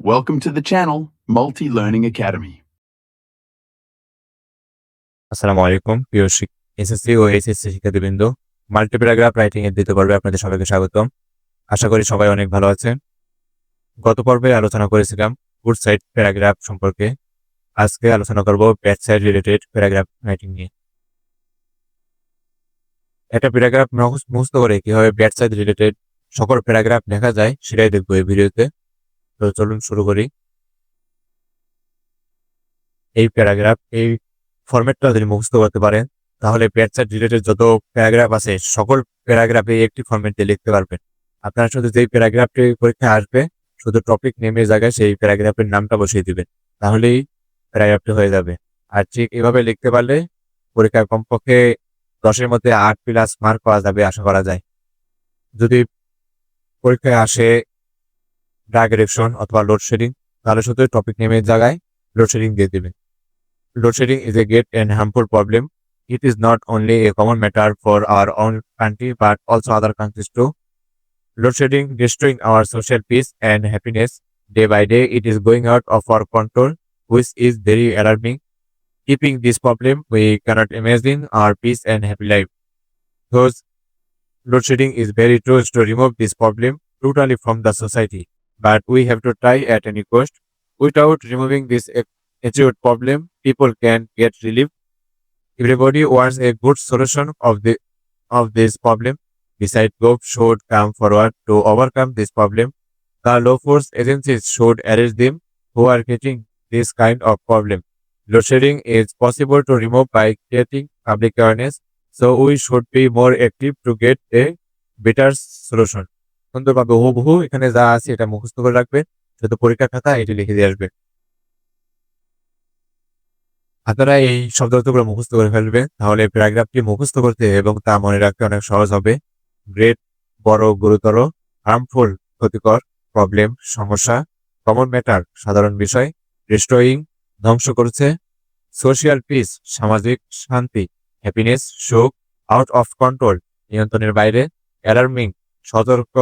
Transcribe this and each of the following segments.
Welcome to the channel, Multi Learning Academy. আসসালামু আলাইকুম প্রিয় এসএসসি ও এইচএসসি শিক্ষার্থীবৃন্দ। মাল্টিপ্যারাগ্রাফ রাইটিং এর দ্বিতীয় পর্বে আপনাদের সবাইকে স্বাগতম। আশা করি সবাই অনেক ভালো আছেন। গত পর্বে আলোচনা করেছিলাম গুড সাইড প্যারাগ্রাফ সম্পর্কে। আজকে আলোচনা করব bad side related paragraph writing নিয়ে। একটা প্যারাগ্রাফ মুখস্থ করে কীভাবে ব্যাড সাইড রিলেটেড সকল প্যারাগ্রাফ দেখা যায় সেটাই দেখব এই ভিডিওতে। তো চলুন শুরু করি। এই প্যারাগ্রাফ, এই ফরম্যাটটা যদি মুখস্থ করতে পারেন, তাহলে প্যাটচার রিলেটেড যত প্যারাগ্রাফ আছে, সকল প্যারাগ্রাফে একটি ফরম্যাট দিয়ে লিখতে পারবেন। আপনারা শুধু যেই প্যারাগ্রাফটি পরীক্ষায় আসবে, শুধু টপিক নেমের জায়গায় সেই প্যারাগ্রাফের নামটা বসিয়ে দিবেন। তাহলেই প্যারাগ্রাফটি হয়ে যাবে। আর ঠিক এভাবে লিখতে পারলে পরীক্ষায় কমপক্ষে দশের মধ্যে আট প্লাস মার্ক পাওয়া যাবে, আশা করা যায়। যদি পরীক্ষায় আসে ডাইরেকশন অথবা লোডশেডিং তাহলে শুধু টপিক নেমের জায়গায় লোডশেডিং দিয়ে load shedding is a great and harmful problem. It is not only a common matter for our own country but also other countries too. Load shedding destroying our social peace and happiness. Day by day, it is going out of our control, which is very alarming. Keeping this problem, we cannot imagine our peace and happy life. Thus, load shedding is very close to remove this problem totally from the society. But we have to try at any cost. Without removing this acute problem, people can get relief. Everybody wants a good solution of the of this problem. Besides, group should come forward to overcome this problem. The law force agencies should arrest them who are getting this kind of problem. Load shedding is possible to remove by creating public awareness. So we should be more active to get a better solution. সুন্দরভাবে হুবহু এখানে যা আছে এটা মুখস্থ করে রাখবেন যত পরীক্ষার খাতা এটি লিখে দিয়ে আসবে আপনারা এই শব্দ অর্থগুলো মুখস্থ করে ফেলবেন তাহলে প্যারাগ্রাফটি মুখস্থ করতে এবং তা মনে রাখতে অনেক সহজ হবে গ্রেট বড় গুরুতর হার্মফুল ক্ষতিকর প্রবলেম সমস্যা কমন ম্যাটার সাধারণ বিষয় ডিস্ট্রয়িং ধ্বংস করছে সোশিয়াল পিস সামাজিক শান্তি হ্যাপিনেস সুখ আউট অফ কন্ট্রোল নিয়ন্ত্রণের বাইরে অ্যালার্মিং সতর্ক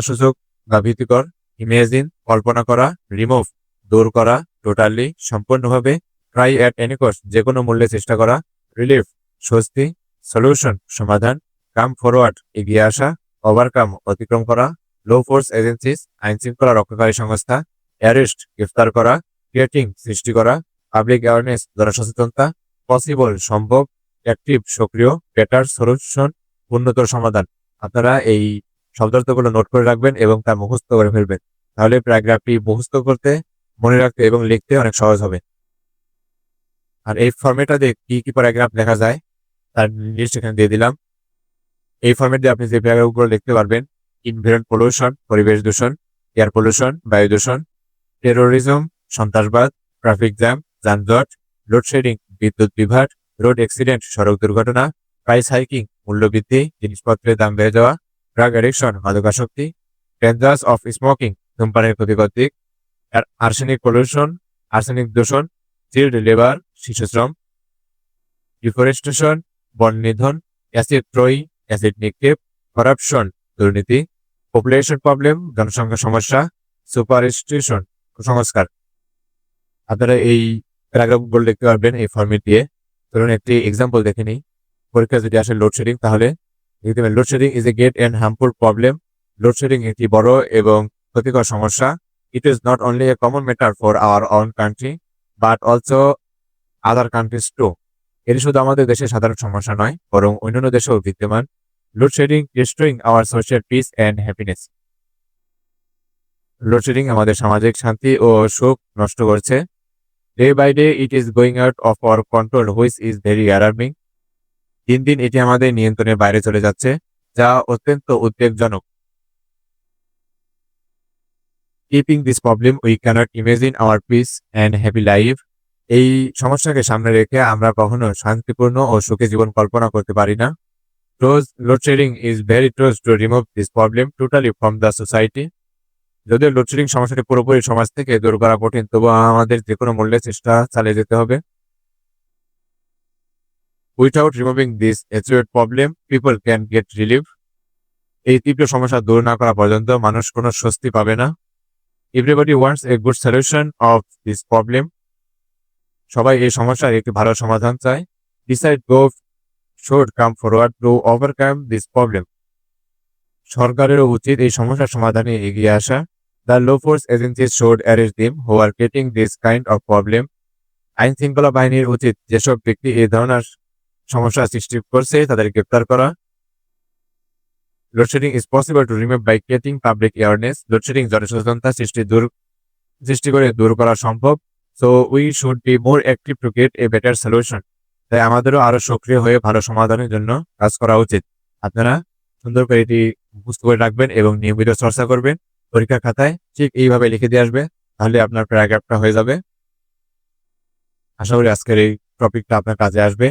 সুযোগ বা ভীতিকর ইমেজিন কল্পনা করা রিমুভ দূর করা টোটালি সম্পূর্ণভাবে ট্রাই অ্যাট এনি কস্ট যে কোনো মূল্যে চেষ্টা করা রিলিফ স্বস্তি সলিউশন সমাধান কাম ফরওয়ার্ড এগিয়ে আসা ওভারকাম অতিক্রম করা লো ফোর্স এজেন্সিস আইন শৃঙ্খলা রক্ষাকারী সংস্থা অ্যারেস্ট গ্রেফতার করা ক্রিয়েটিং সৃষ্টি করা পাবলিক অ্যাওয়ারনেস জনসচেতনতা পসিবল সম্ভব অ্যাক্টিভ সক্রিয় বেটার সলিউশন উন্নতর সমাধান। আপনারা এই শব্দার্থগুলো নোট করে রাখবেন এবং তা মুখস্থ করে ফেলবেন। তাহলে প্যারাগ্রাফটি মুখস্থ করতে মনে রাখতে এবং লিখতে অনেক সহজ হবে। আর এই ফর্মেটটা দিয়ে কি কি প্যারাগ্রাফ লেখা যায়, তার লিস্ট এখানে দিয়ে দিলাম। এই ফর্মেট দিয়ে আপনি যে প্যারাগ্রাফগুলো লিখতে পারবেন ইনভেরন পলিউশন পরিবেশ দূষণ এয়ার পলিউশন বায়ু দূষণ টেরোরিজম সন্ত্রাসবাদ ট্রাফিক জ্যাম যানজট লোডশেডিং বিদ্যুৎ বিভাগ রোড অ্যাক্সিডেন্ট সড়ক দুর্ঘটনা প্রাইস হাইকিং মূল্যবৃদ্ধি, জিনিসপত্রের দাম বেড়ে যাওয়া ড্রাগ অ্যাডিকশন মাদকাসক্তি ডেঞ্জার্স অফ স্মোকিং, ধূমপানের ক্ষতিকর দিক আর্সেনিক পলিউশন, আর্সেনিক দূষণ চিল্ড লেবার শিশুশ্রম, ডিফরেস্টেশন, বন নিধন, অ্যাসিড ট্রয়িং অ্যাসিড নিক্ষেপ, করাপশন, দুর্নীতি, পপুলেশন প্রবলেম, জনসংখ্যা সমস্যা, সুপারস্টেশন, কুসংস্কার। আপনারা এই প্যারাগ্রাফগুলো দেখতে পারবেন এই ফর্মেট। দিয়ে ধরুন একটি এক্সাম্পল দেখে নিই। পরীক্ষা যদি আসে লোডশেডিং তাহলে পাবেন load shedding is a great and harmful problem load shedding একটি বড় এবং ক্ষতিকর সমস্যা। It is not only a common matter for our own country but also other countries too এটি শুধু আমাদের দেশের সাধারণ সমস্যা নয়, বরং অন্যান্য দেশেও বিদ্যমান। Load shedding destroying our social peace and happiness load shedding আমাদের সামাজিক শান্তি ও সুখ নষ্ট করছে। Day by day it is going out of our control which is very alarming দিন দিন এটি আমাদের নিয়ন্ত্রণের বাইরে চলে যাচ্ছে, যা অত্যন্ত উদ্বেগজনক। Keeping this problem we can't imagine our peace and happy life এই সমস্যাকে সামনে রেখে আমরা কখনো শান্তিপূর্ণ ও সুখী জীবন কল্পনা করতে পারি না। Close load shedding is very close to remove this problem totally from the society যদিও লোডশেডিং সমস্যাটি পুরোপুরি সমাজ থেকে দূর করা কঠিন তবু আমাদের যে কোনো মূল্যে চেষ্টা চালিয়ে যেতে হবে। Without removing this acute problem people can get relief এই তীব্র সমস্যা দূর না করা পর্যন্ত মানুষ কোনো স্বস্তি পাবে না। Everybody wants a good solution of this problem সবাই এই সমস্যার একটি ভালো সমাধান চায়। Decide go should come forward to overcome this problem সরকারেরও উচিত এই সমস্যার সমাধানে এগিয়ে আসা। The law force agencies should arrest them who are getting this kind of problem আইন শৃঙ্খলা বাহিনীর উচিত যেসব ব্যক্তি এই ধরনের সমস্যা সৃষ্টি করছে তাদের গ্রেপ্তার করা। Load shedding is possible to remove by creating public awareness load shedding জনসচেতনতা সৃষ্টি দূর, সৃষ্টি করে দূর করা সম্ভব। So we should be more active to get a better solution তাই আমাদেরও আরও সক্রিয় হয়ে ভালো সমাধানের জন্য কাজ করা উচিত। আপনারা সুন্দর করে এটি মুখস্থ করে রাখবেন এবং নিয়মিত চর্চা করবেন। পরীক্ষার খাতায় ঠিক এইভাবে লিখে দিয়ে আসবে, তাহলে আপনার প্যারাগ্রাফটা হয়ে যাবে। আশা করি আজকের এই টপিকটা আপনার কাজে আসবে।